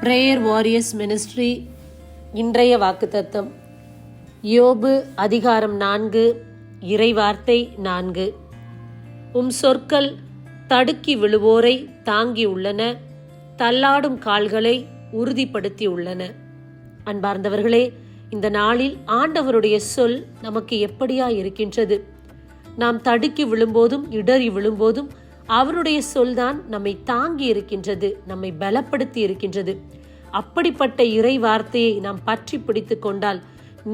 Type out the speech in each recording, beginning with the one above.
Prayer warriors ministry இன்றைய வாக்குத்தத்தம். யோபு அதிகாரம் நான்கு இறைவார்த்தை நான்கு. உம் சொற்கள் தடுக்கி விழுவோரை தாங்கி உள்ளன தள்ளாடும் கால்களை உறுதிப்படுத்தி உள்ளன. அன்பார்ந்தவர்களே இந்த நாளில் ஆண்டவருடைய சொல் நமக்கு எப்படியா இருக்கின்றது? நாம் தடுக்கி விழும்போதும் இடறி விழும்போதும் அவருடைய சொல்தான் நம்மை தாங்கி இருக்கின்றது நம்மை பலப்படுத்தி இருக்கின்றது. அப்படிப்பட்ட இறை வார்த்தையை நாம் பற்றி பிடித்து கொண்டால்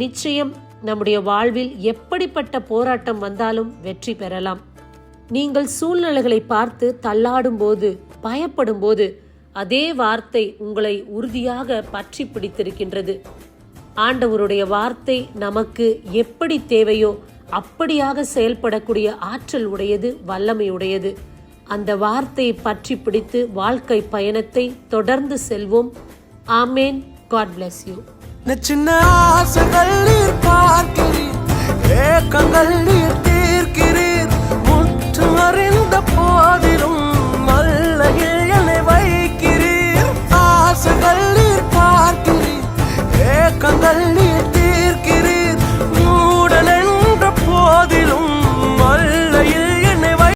நிச்சயம் நம்முடைய வாழ்வில் எப்படிப்பட்ட போராட்டம் வந்தாலும் வெற்றி பெறலாம். நீங்கள் சூழ்நிலைகளை பார்த்து தள்ளாடும் போது பயப்படும் போது அதே வார்த்தை உங்களை உறுதியாக பற்றி பிடித்திருக்கின்றது. ஆண்டவருடைய வார்த்தை நமக்கு எப்படி தேவையோ அப்படியாக செயல்படக்கூடிய ஆற்றல் உடையது வல்லமை உடையது. அந்த வார்த்தையை பற்றி பிடித்து வாழ்க்கை பயணத்தை தொடர்ந்து செல்வோம். ஆமேன். காட் பிளஸ் யூ இந்த சின்ன ஆசைகள் நீர் பார்க்கிறீர் ஏக்கங்கள் நீர்